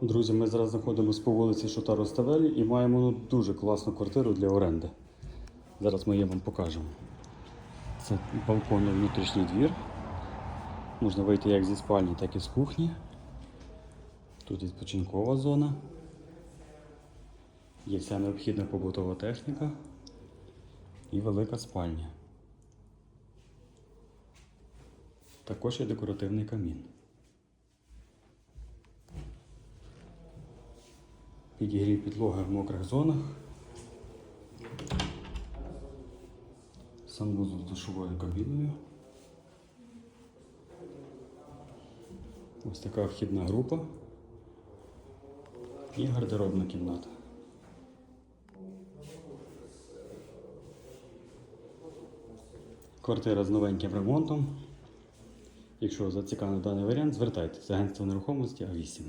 Друзі, ми зараз знаходимося по вулиці Шута Роставелі і маємо ну, дуже класну квартиру для оренди. Зараз ми її вам покажемо. Це балконний внутрішній двір. Можна вийти як зі спальні, так і з кухні. Тут відпочинкова зона. Є вся необхідна побутова техніка і велика спальня. Також є декоративний камін. Підігрів підлоги в мокрих зонах. Санвузол з душовою кабіною. Ось така вхідна група і гардеробна кімната. Квартира з новеньким ремонтом. Якщо зацікавлений даний варіант, звертайтеся. Агентство нерухомості А8.